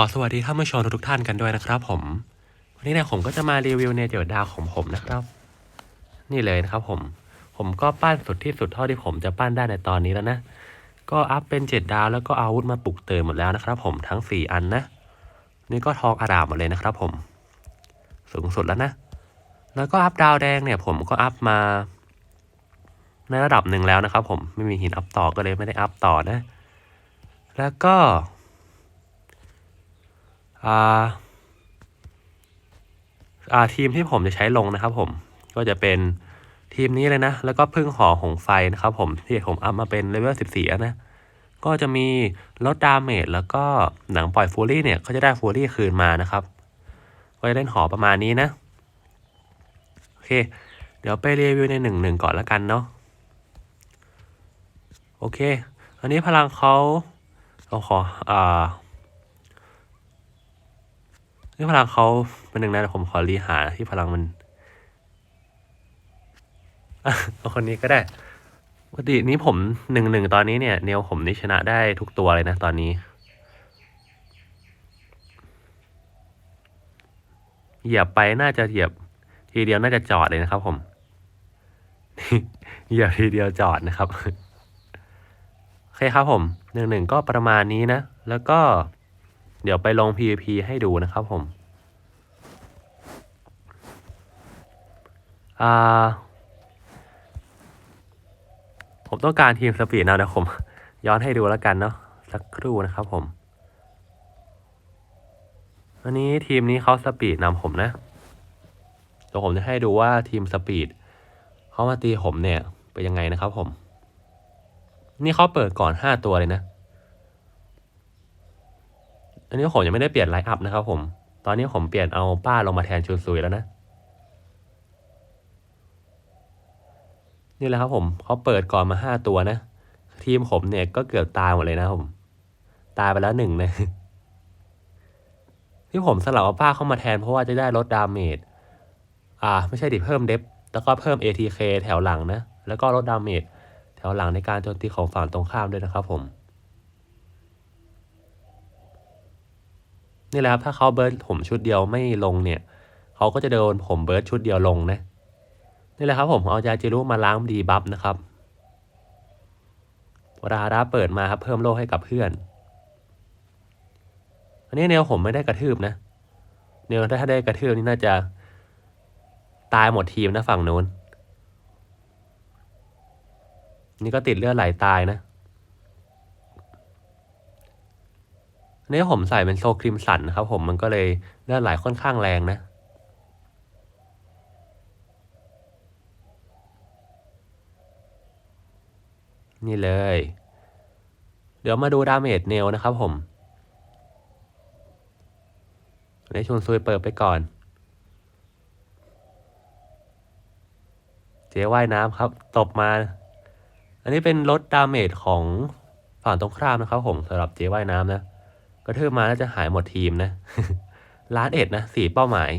ขอสวัสดีท่านผู้ชมทุกท่านกันด้วยนะครับผม วันนี้เนี่ยผมก็จะมารีวิวในเดี่ยวดาวของผมนะครับ นี่เลยนะครับผม ผมก็ปั้นสุดที่สุดเท่าที่ผมจะปั้นได้ในตอนนี้แล้วนะ ก็อัพเป็นเจ็ดดาวแล้วก็อาวุธมาปลุกเติมหมดแล้วนะครับ ผมทั้งสี่อันนะ นี่ก็ทองอารามหมดเลยนะครับ ผม สูงสุดแล้วนะ แล้วก็อัพดาวแดงเนี่ย ผมก็อัพมา ในระดับหนึ่งแล้วนะครับ ผมไม่มีหินอัพต่อก็เลยไม่ได้อัพต่อนะ แล้วก็ อ่าอ่าทีมที่ผมจะใช้ลงนะครับผมก็จะเป็นทีมนี้เลยนะ แล้วก็พึ่งหอหงไฟนะครับผมที่ผมอัพมาเป็นเลเวล14แล้วนะ ก็จะมีลดดาเมจแล้วก็หนังปล่อยฟูรี่เนี่ยก็จะได้ฟูรี่คืนมานะครับ ก็จะเล่นหอประมาณนี้นะ โอเค เดี๋ยวไปรีวิวในหนึ่งหนึ่งก่อนแล้วกันเนาะ โอเค อันนี้พลังเขาเราขออ่า นี่พลังเขาเป็นหนึ่งนะเดี๋ยวผมขอรีหาที่พลังมันเอาคนนี้ก็ได้ปกตินี้ผมหนึ่งหนึ่งตอนนี้เนี่ยเนวผมนี่ชนะได้ทุกตัวเลยนะตอนนี้ เหยียบไปน่าจะเหยียบทีเดียวน่าจะจอดเลยนะครับ ผมเหยียบทีเดียวจอดนะครับโอเคครับผมหนึ่งหนึ่งก็ประมาณนี้นะ แล้วก็เดี๋ยวไปลง PVP ให้ดูนะครับผม อ่า ผมต้องการทีมสปีดนะเดี๋ยวผม ย้อนให้ดูแล้วกันเนาะสักครู่นะครับผมอันนี้ทีมนี้เขาสปีดนำผมนะเดี๋ยวผมจะให้ดูว่าทีมสปีดเขามาตีผมเนี่ยเป็นยังไงนะครับผม นี่เขาเปิดก่อนห้าตัวเลยนะ อันนี้ผมยังไม่ได้เปลี่ยนไลน์อัพนะครับผม ตอนนี้ผมเปลี่ยนเอาป้าลงมาแทนชุนซุยแล้วนะ นี่แหละครับผมเขาเปิดก่อนมาห้าตัวนะ ทีมผมเนี่ยก็เกือบตายหมดเลยนะผม ตายไปแล้วหนึ่งนะที่ผมสลับเอาป้าเข้ามาแทนเพราะว่าจะได้ลดดาเมจอ่า ไม่ใช่ดิเพิ่มเดฟแล้วก็เพิ่ม ATK แถวหลังนะ แล้วก็ลดดาเมจแถวหลังในการโจมตีของฝั่งตรงข้ามด้วยนะครับผม นี่แหละครับถ้าเขาเบิร์ดผมชุดเดียวไม่ลงเนี่ย เขาก็จะโดนผมเบิร์ดชุดเดียวลงนะ นี่แหละครับผมเอายาจิรุมาล้างดีบัฟนะครับราระเปิดมาครับเพิ่มโลให้กับเพื่อน อันนี้เนวผมไม่ได้กระทืบนะเนวถ้าได้กระทืบนี่น่าจะ ตายหมดทีมนะฝั่งนู้น นี่ก็ติดเลือดไหลตายนะอันนี้ผมใส่เป็นโซครีมสันนะครับผมมันก็เลยเลือดไหลค่อนข้างแรงนะ นี่เลย เดี๋ยวมาดูดาเมจเนลนะครับผมอันชุนซุยเปิดไปก่อน เจ๊ว่ายน้ำครับ ตบมา อันนี้เป็นลดดาเมจของฝั่งตรงข้ามนะครับผมสำหรับเจ๊ว่ายน้ำนะกระทืบมาแล้วจะหายหมดทีมนะล้านเอ็ดนะสี่เป้าหมาย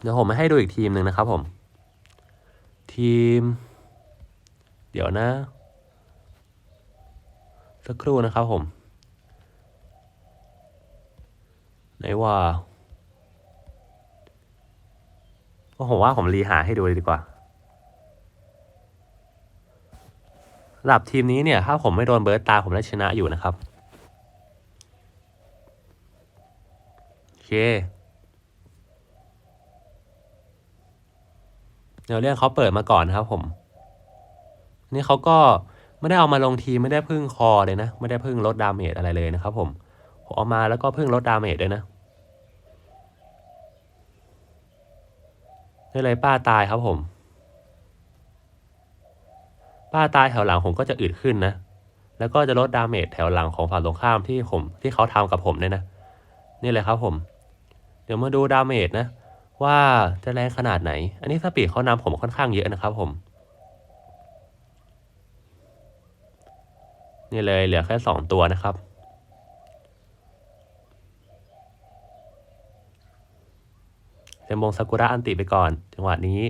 เดี๋ยวผมมาให้ดูอีกทีมหนึ่งนะครับผม ทีม เดี๋ยวนะ สักครู่นะครับผม ไหนว่า ก็ผมว่าผมรีหาให้ดูเลยดีกว่าระดับทีมนี้เนี่ย ถ้าผมไม่โดนเบิร์ตตาผมได้ชนะอยู่นะครับ โอเค เดี๋ยวเรื่องเขาเปิดมาก่อนนะครับผม นี่เขาก็ไม่ได้เอามาลงทีไม่ได้พึ่งคอเลยนะ ไม่ได้พึ่งลดดาเมจอะไรเลยนะครับ ผมผมเอามาแล้วก็พึ่งลดดาเมจด้วยนะนี่เลยป้าตายครับผม ป้าตายแถวหลังผมก็จะอึดขึ้นนะ แล้วก็จะลดดาเมจแถวหลังของฝั่งตรงข้ามที่ผมที่เขาทำกับผมเนี่ยนะ นี่เลยครับผม เดี๋ยวมาดูดาเมจนะ ว่าจะแรงขนาดไหน อันนี้สปีดเขานำผมค่อนข้างเยอะนะครับผม นี่เลยเหลือแค่สองตัวนะครับเซมงซากุระอันติไปก่อน จังหวะนี้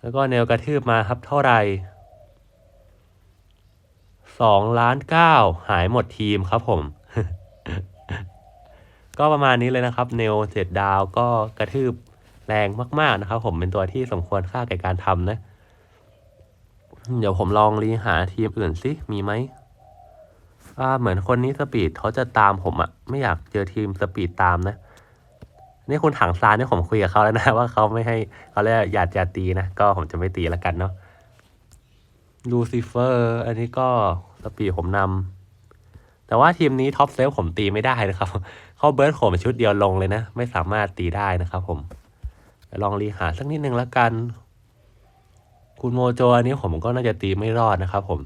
แล้วก็เนวกระทืบมาครับเท่าไหร่สองล้านเก้าหายหมดทีมครับผม ก็ประมาณนี้เลยนะครับเนลเจ็ดดาวก็กระทืบแรงมาก ๆนะครับ ผมเป็นตัวที่สมควรค่าแก่การทำนะ เดี๋ยวผมลองรีหาทีมอื่นสิมีไหมอ่าเหมือนคนนี้สปีดเขาจะตามผมอะไม่อยากเจอทีมสปีดตามนะนี่คุณถังซานนี่ผมคุยกับเขาแล้วนะ ว่าเขาไม่ให้เขาเรียกอยากจะตีนะ ก็ผมจะไม่ตีแล้วกันเนาะลูซิเฟอร์ อันนี้ก็สปีดผมนำ แต่ว่าทีมนี้ท็อปเซลผมตีไม่ได้นะครับเขาเบิร์ดผมชุดเดียวลงเลยนะ ไม่สามารถตีได้นะครับผมลองรีหาสักนิดนึงแล้วกัน คุณโมโจอันนี้ผมก็น่าจะตีไม่รอดนะครับผม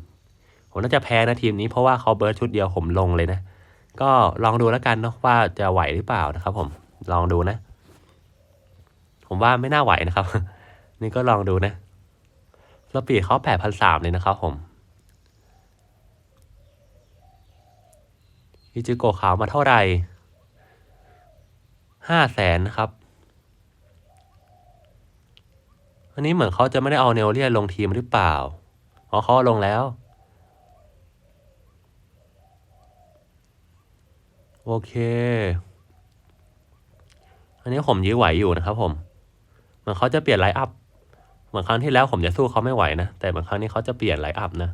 ผมน่าจะแพ้นะทีมนี้เพราะว่าเขาเบิร์ดชุดเดียวผมลงเลยนะ ก็ลองดูแล้วกันเนาะว่าจะไหวหรือเปล่านะครับผม ลองดูนะ ผมว่าไม่น่าไหวนะครับ นี่ก็ลองดูนะสปีดเขาแปดพันสามเลยนะครับผม อิจิโกะขาวมาเท่าไหร่ห้าแสนนะครับ อันนี้เหมือนเขาจะไม่ได้เอาเนลเลียลงทีมหรือเปล่า อ๋อเขาเอาลงแล้ว โอเค อันนี้ผมยื้อไหวอยู่นะครับผม เหมือนเขาจะเปลี่ยนไลน์อัพ เหมือนครั้งที่แล้วผมจะสู้เขาไม่ไหวนะ แต่เหมือนครั้งนี้เขาจะเปลี่ยนไลน์อัพนะ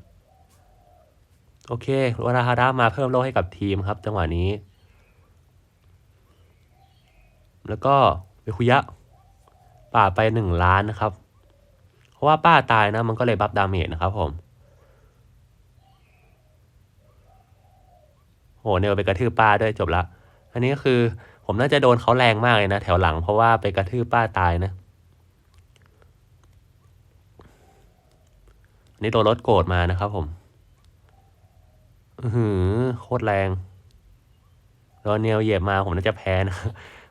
โอเควาราฮาระมาเพิ่มโลให้กับทีมครับ จังหวะนี้ แล้วก็เบคุยะป่าไปหนึ่งล้านนะครับ เพราะว่าป้าตายนะมันก็เลยบัฟดาเมจนะครับผมโหเนวไปกระทืบป้าด้วยจบละ อันนี้ก็คือผมน่าจะโดนเขาแรงมากเลยนะแถวหลังเพราะว่าไปกระทืบป้าตายนะอันนี้โดนรถโกรธมานะครับผมอ หือโคตรแรงโดนเนวเหยียบมาผมน่าจะแพ้นะ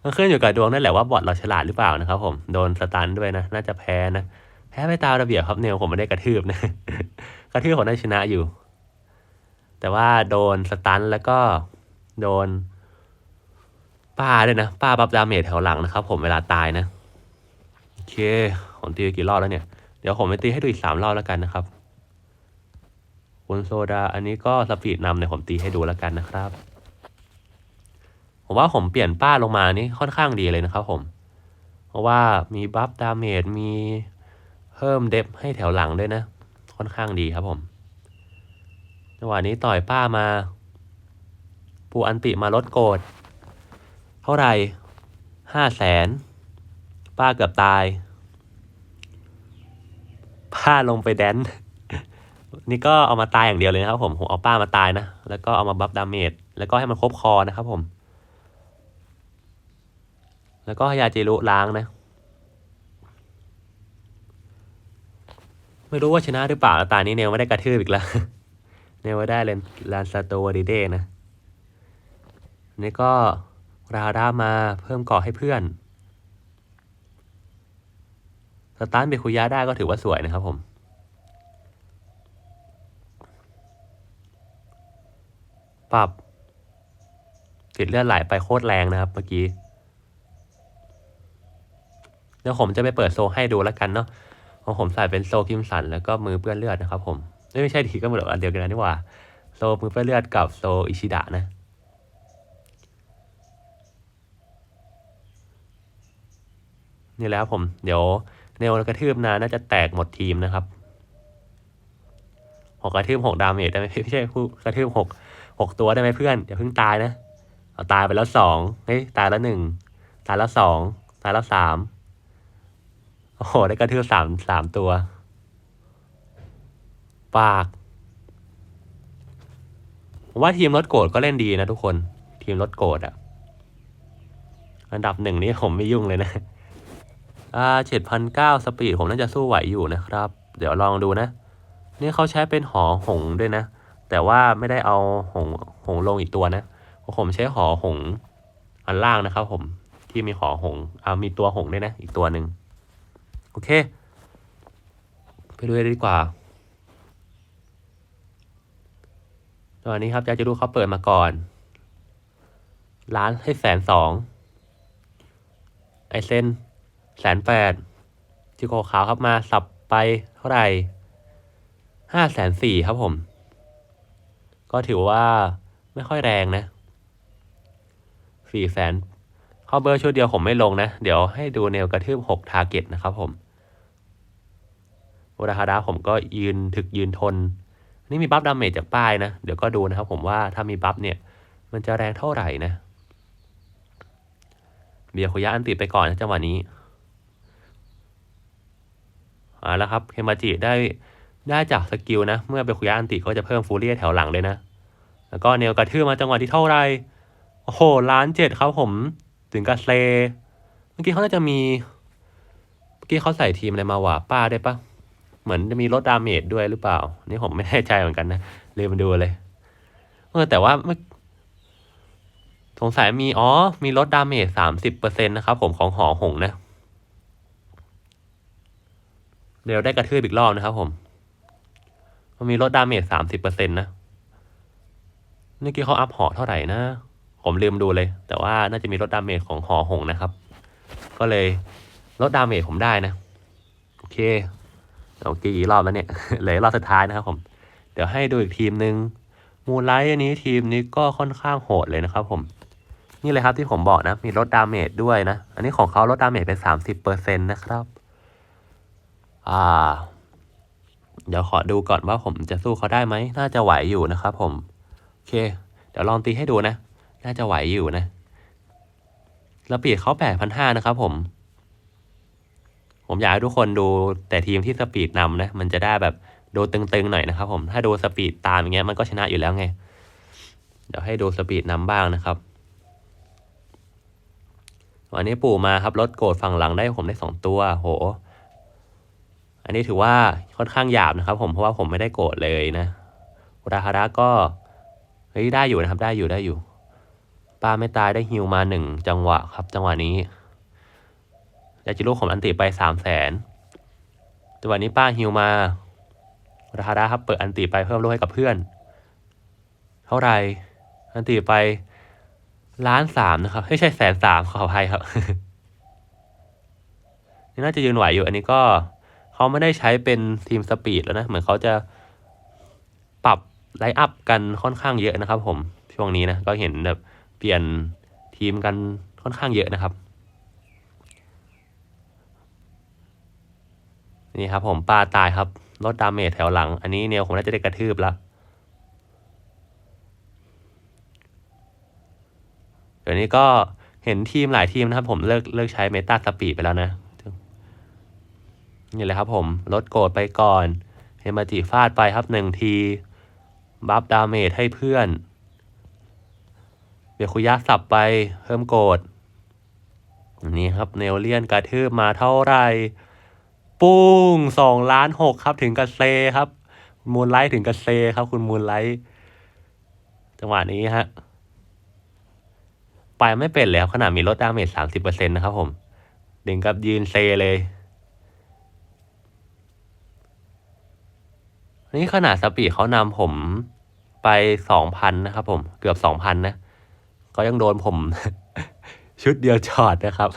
มันขึ้นอยู่กับดวงนั่นแหละว่าบอทเราฉลาดหรือเปล่านะครับผมโดนสตันด้วยนะ น่าจะแพ้นะ แพ้ไปตามระเบียบครับเนวผมไม่ได้กระทืบนะ กระทืบผมได้ชนะอยู่ แต่ว่าโดนสตันแล้วก็โดนป้าด้วยนะป้าบับดาเมจแถวหลังนะครับ ผมเวลาตายนะโอเคผมตีไปกี่รอบแล้วเนี่ย เดี๋ยวผมไปตีให้ดูอีกสามรอบแล้วกันนะครับ คุณโซดา อันนี้ก็สปีดนำเนี่ยผมตีให้ดูแล้วกันนะครับ ผมว่าผมเปลี่ยนป้าลงมานี่ค่อนข้างดีเลยนะครับผม เพราะว่ามีบัฟดาเมจมีเพิ่มเดฟให้แถวหลังด้วยนะ ค่อนข้างดีครับผมจังหวะนี้ต่อยป้ามา ปูอันติมาลดโกรธเท่าไหร่ห้าแสนป้าเกือบตายป้าลงไปแดน นี่ก็เอามาตายอย่างเดียวเลยนะครับผมผมเอาป้ามาตายนะ แล้วก็เอามาบัฟดาเมจแล้วก็ให้มันครบคอนะครับผม แล้วก็ให้ยาเจรุล้างนะ ไม่รู้ว่าชนะหรือเปล่าตานี้เนวไม่ได้กระทืบอีกแล้ว เนวไม่ได้เลนลานซาโตวดิเดนะนนี้ก็ราดามาเพิ่มเกาะให้เพื่อน สตาร์ทเบคุยะได้ก็ถือว่าสวยนะครับผม ปรับติดเลือดไหลไปโคตรแรงนะครับเมื่อกี้เดี๋ยวผมจะไปเปิดโซให้ดูแล้วกันเนาะของผมใส่เป็นโซคิมสันแล้วก็มือเปื้อนเลือดนะครับผมไม่ใช่ทีก็เหมือนอันเดียวกันนะนี่หว่า โซมือเปื้อนเลือดกับโซอิชิดะนะนี่แล้วผมเดี๋ยวเนวกระทืบนาน่าจะแตกหมดทีมนะครับหกกระทืบหกดาเมจได้ไหมไม่ใช่ผู้กระทืบหก หกตัวได้ไหมเพื่อนอย่าเพิ่งตายนะเอาตายไปแล้วสองเฮ้ยตายแล้วหนึ่งตายแล้วสองตายแล้วสามโอ้โหได้กระทืบสามสามตัว ปากผมว่าทีมรถโกรธก็เล่นดีนะทุกคน ทีมรถโกรธอะอันดับหนึ่งนี่ผมไม่ยุ่งเลยนะอ่าเจ็ดพันเก้าสปีดผมน่าจะสู้ไหวอยู่นะครับ เดี๋ยวลองดูนะ นี่เขาใช้เป็นหอหงด้วยนะ แต่ว่าไม่ได้เอาหงหงลงอีกตัวนะผมใช้หอหงอันล่างนะครับ ผมที่มีหอหงส์อ่ามีตัวหงด้วยนะ อีกตัวหนึ่งโอเค ไปดูดีกว่าตอนนี้ครับยาจะดูเขาเปิดมาก่อนร้านให้แสนสองไอเซนแสนแปดจิโกขาวครับมาสับไปเท่าไหร่ห้าแสนสี่ครับผม ก็ถือว่าไม่ค่อยแรงนะสี่แสนข้าเบอร์ชุดเดียวผมไม่ลงนะ เดี๋ยวให้ดูเนวกระทืบหกทาร์เก็ตนะครับผมโอราฮาดาผมก็ยืนถึกยืนทน นี่มีบัฟดาเมจจากป้ายนะ เดี๋ยวก็ดูนะครับผมว่าถ้ามีบัฟเนี่ย มันจะแรงเท่าไหร่นะเบียร์คยะอันติดไปก่อนนะจังหวะนี้อ่าแล้วครับเคมาจิได้ ได้จากสกิลนะ เมื่อเบียร์คุยอันติก็จะเพิ่มฟูเรียแถวหลังเลยนะ แล้วก็เนวกระทืบมาจังหวะที่เท่าไร โอ้โหล้านเจ็ดครับผม ถึงกับเซเมื่อกี้เขาน่าจะมี เมื่อกี้เขาใส่ทีมอะไรมาหว่าป้าได้ปะเหมือนจะมีลดดาเมจด้วยหรือเปล่า นี่ผมไม่แน่ใจเหมือนกันนะเลยมาดูเลยเออแต่ว่าเมื่อสงสัยมีอ๋อ มีลดดาเมจสามสิบเปอร์เซ็นต์นะครับผมของหอหงนะ เดี๋ยวได้กระทืบอีกรอบนะครับผม มันมีลดดาเมจสามสิบเปอร์เซ็นต์นะเมื่อกี้เขาอัพหอเท่าไหร่นะ ผมลืมดูเลย แต่ว่าน่าจะมีลดดาเมจของหอหงนะครับ ก็เลยลดดาเมจผมได้นะ โอเคเรากี่รอบแล้วเนี่ยเหลือรอบสุดท้ายนะครับผม เดี๋ยวให้ดูอีกทีมหนึ่งมูลไลท์อันนี้ทีมนี้ก็ค่อนข้างโหดเลยนะครับ ผม นี่เลยครับที่ผมบอกนะ มีลดดาเมจด้วยนะ อันนี้ของเขาลดดาเมจเป็นสามสิบเปอร์เซ็นต์นะครับ อ่า เดี๋ยวขอดูก่อนว่าผมจะสู้เขาได้ไหม น่าจะไหวอยู่นะครับผม โอเค เดี๋ยวลองตีให้ดูนะ น่าจะไหวอยู่นะแล้วปีดเขาแปดพันห้านะครับผม ผมอยากให้ทุกคนดูแต่ทีมที่สปีดนำนะ มันจะได้แบบดูตึงๆหน่อยนะครับผม ถ้าดูสปีดตามอย่างเงี้ยมันก็ชนะอยู่แล้วไง เดี๋ยวให้ดูสปีดนำบ้างนะครับ วันนี้ปู่มาครับรถโกรธฝั่งหลังได้ผมได้สองตัว โห อันนี้ถือว่าค่อนข้างหยาบนะครับ ผมเพราะว่าผมไม่ได้โกรธเลยนะราฮาระก็เฮ้ยได้อยู่นะครับได้อยู่ได้อยู่ป้าไม่ตายได้ฮิวมาหนึ่งจังหวะครับ จังหวะนี้ยาจิโร่ผมอันติไปสามแสนจังหวะนี้ป้าฮิวมาราฮาระครับเปิดอันติไปเพิ่มโลให้กับเพื่อน เท่าไหร่อันติไปล้านสามนะครับไม่ใช่แสนสามขออภัยครับนี่น่าจะยืนไหวอยู่ อันนี้ก็ เขาไม่ได้ใช้เป็นทีมสปีดแล้วนะ เหมือนเขาจะปรับไลน์อัพกันค่อนข้างเยอะนะครับ ผมช่วงนี้นะก็เห็นแบบเปลี่ยนทีมกันค่อนข้างเยอะนะครับ นี่ครับผมปลาตายครับลดดาเมจแถวหลัง อันนี้เนวผมน่าจะได้กระทืบล้วเดี๋ยวนี้ก็เห็นทีมหลายทีมนะครับ ผมเลิกเลิกใช้เมตาสปีดไปแล้วนะ นี่เลยครับผมลดโกรธไปก่อนเฮมาจิฟาดไปครับหนึ่งทีบัฟดาเมจให้เพื่อนเบคุยะสับไปเพิ่มโกรธนี่ครับเนลเลียนกระทืบมาเท่าไหร่ปุ้งสองล้านหกครับถึงกระเซครับ มูลไลท์ถึงกระเซครับ คุณมูลไลท์จังหวะนี้ฮะไปไม่เป็นเลยครับขนาดมีลดดาเมจสามสิบเปอร์เซ็นต์นะครับผมดึงกับยืนเซเลย นี่ขนาดสปีดเขานำผมไปสองพันนะครับผมเกือบสองพันนะก็ยังโดนผม ชุดเดียวจอดนะครับ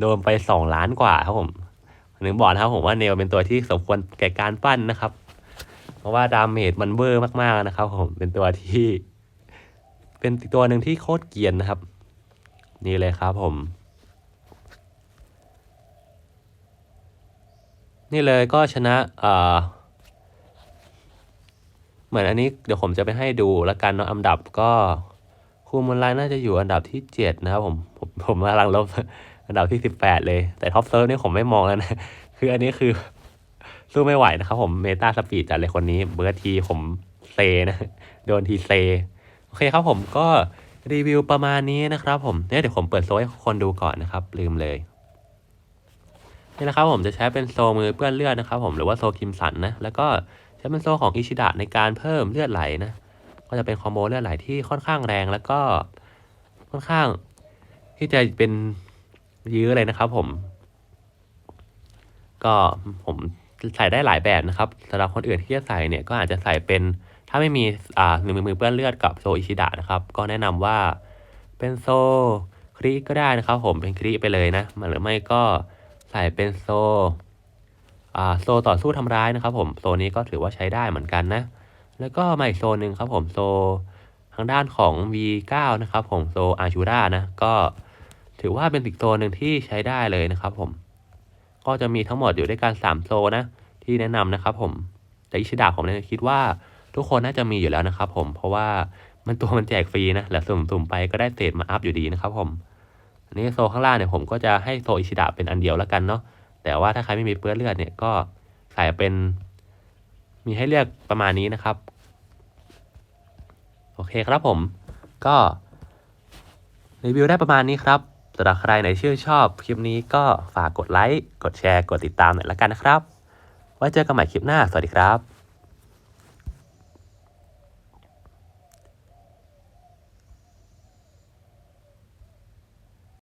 โดนไปสองล้านกว่าครับผมถึงบอกนะครับผมว่าเนลเป็นตัวที่สมควรแก่การปั้นนะครับ เพราะว่าดาเมจมันเวอร์มากๆนะครับผมเป็นตัวที่ เป็นตัวหนึ่งที่โคตรเกียนนะครับ นี่เลยครับผม นี่เลยก็ชนะอ่า เหมือนอันนี้เดี๋ยวผมจะไปให้ดูแล้วกันเนาะอันดับก็คูมูลไลน์น่าจะอยู่อันดับที่เจ็ดนะครับผมผมผมกำลังลบอันดับที่สิบแปดเลย แต่ท็อปเซิร์ฟนี่ผมไม่มองแล้วนะ คืออันนี้คือ สู้ไม่ไหวนะครับผมเมตาสปีดจัดเลยคนนี้เบอร์ทีผมเซนะ โดนทีเซ โอเคครับผมก็รีวิวประมาณนี้นะครับผมเนี่ยเดี๋ยวผมเปิดโซให้คนดูก่อนนะครับ ลืมเลยนี่นะครับผมจะใช้เป็นโซมือเปื้อนเลือดนะครับผมหรือว่าโซคิมสันนะแล้วก็ ใช้เป็นโซของอิชิดะในการเพิ่มเลือดไหลนะ ก็จะเป็นคอมโบเลือดไหลที่ค่อนข้างแรงแล้วก็ค่อนข้างที่จะเป็นยื้อเลยนะครับผม ก็ผมใส่ได้หลายแบบนะครับสำหรับคนอื่นที่จะใส่เนี่ยก็อาจจะใส่เป็นถ้าไม่มีอ่ามือมือเปื้อนเลือดกับโซอิชิดะนะครับ ก็แนะนำว่าเป็นโซคริก็ได้นะครับ ผมเป็นคริไปเลยนะหรือไม่ก็ใส่เป็นโซ่ โซต่อสู้ทำร้ายนะครับผมโซนี้ก็ถือว่าใช้ได้เหมือนกันนะ แล้วก็มาอีกโซนหนึ่งครับผมโซทางด้านของ V9 นะครับผมโซอาชูรานะก็ถือว่าเป็นอีกโซนหนึ่งที่ใช้ได้เลยนะครับผม ก็จะมีทั้งหมดอยู่ด้วยกัน3โซนนะที่แนะนำนะครับผมแต่อิชิดะผมเนี่ยคิดว่าทุกคนน่าจะมีอยู่แล้วนะครับผมเพราะว่ามันตัวมันแจกฟรีนะแล้วสุ่มๆไปก็ได้เศษมาอัพอยู่ดีนะครับผมอันนี้โซข้างล่างเนี่ยผมก็จะให้โซอิชิดะเป็นอันเดียวแล้วกันเนาะ แต่ว่าถ้าใครไม่มีเปื้อนเลือดเนี่ยก็ใส่เป็น มีให้เลือกประมาณนี้นะครับ โอเคครับผม ก็รีวิวได้ประมาณนี้ครับสำหรับใครไหนชื่นชอบคลิปนี้ก็ฝากกดไลค์ กดแชร์ กดติดตามหน่อยละกันนะครับ ไว้เจอกันใหม่คลิปหน้า สวัสดีครับ